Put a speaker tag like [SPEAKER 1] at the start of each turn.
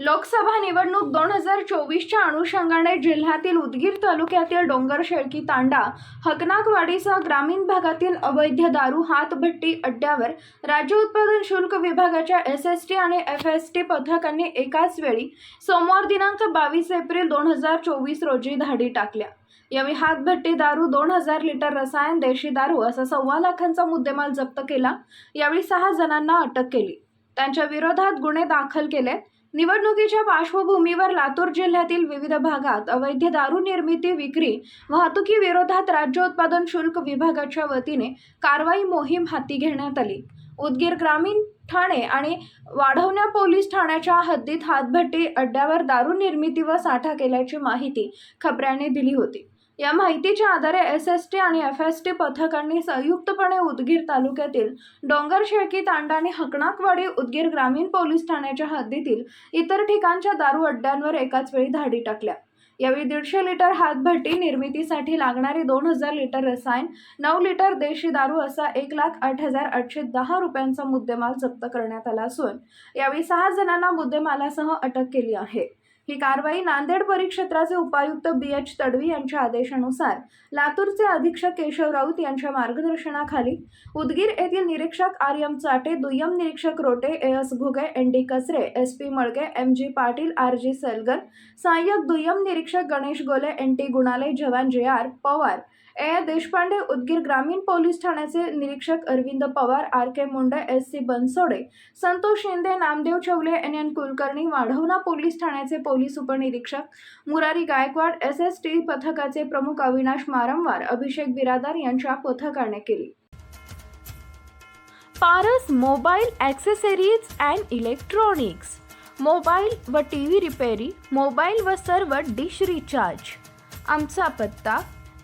[SPEAKER 1] लोकसभा निवडणूक दोन हजार चोवीसच्या अनुषंगाने जिल्ह्यातील उदगीर तालुक्यातील डोंगर शेळकी तांडा हकनाकवाडीसह ग्रामीण भागातील अवैध दारू हातभट्टी अड्ड्यावर राज्य उत्पादन शुल्क विभागाच्या एस एस टी आणि एफ एस टी पथकांनी एकाच वेळी सोमवार दिनांक बावीस एप्रिल दोन हजार चोवीस रोजी धाडी टाकल्या. यावेळी हातभट्टी दारू दोन हजार लिटर रसायन देशी दारू असा सव्वा लाखांचा मुद्देमाल जप्त केला. यावेळी सहा जणांना अटक केली. त्यांच्या विरोधात गुन्हे दाखल केले. निवडणुकीच्या पार्श्वभूमीवर लातूर जिल्ह्यातील विविध भागात अवैध दारू निर्मिती विक्री वाहतुकी विरोधात राज्य उत्पादन शुल्क विभागाच्या वतीने कारवाई मोहीम हाती घेण्यात आली. उदगीर ग्रामीण ठाणे आणि वाढवण्या पोलीस ठाण्याच्या हद्दीत हातभट्टी अड्ड्यावर दारू निर्मिती व साठा केल्याची माहिती खबऱ्याने दिली होती. या माहितीच्या आधारे एस एस टी आणि एफ एस टी पथकांनी संयुक्तपणे उदगीर तालुक्यातील डोंगर शेळकी तांडा आणि हकणाकवाडी उदगीर ग्रामीण पोलीस ठाण्याच्या हद्दीतील इतर ठिकाणच्या दारू अड्ड्यांवर एकाच वेळी धाडी टाकल्या. यावेळी दीडशे लिटर हातभट्टी निर्मितीसाठी लागणारे दोन हजार लिटर रसायन नऊ लिटर देशी दारू असा एक लाख आठ हजार आठशे दहा रुपयांचा मुद्देमाल जप्त करण्यात आला असून यावेळी सहा जणांना मुद्देमालासह अटक केली आहे. ही कारवाई नांदेड परिक्षेत्राचे उपायुक्त बी एच तडवी यांच्या आदेशानुसार लातूरचे अधीक्षक केशव राऊत यांच्या मार्गदर्शनाखाली उदगीर येथील निरीक्षक आर एम चाटे दुय्यम निरीक्षक Rote A S Ghuge N D Kasare S P Malge M G Patil R G Salgar सहाय्यक दुय्यम निरीक्षक गणेश गोले एन टी गुणाले जवान J R Pawar A Deshpande Udgir ग्रामीण पोलीस ठाण्याचे निरीक्षक Arvind Pawar R K Munde S C Bansode Santosh Shinde Namdev Chaule N N Kulkarni Wadhwana police ठाण्याचे police उपनिरीक्षक Murari Gaikwad S S T पथकाचे प्रमुख अविनाश मारंवार अभिषेक बिरादार यांच्या पथकाने केली. Paras mobile accessories and electronics. Mobile व टी व्ही रिपेरी मोबाईल व सर्व डिश रिचार्ज. आमचा पत्ता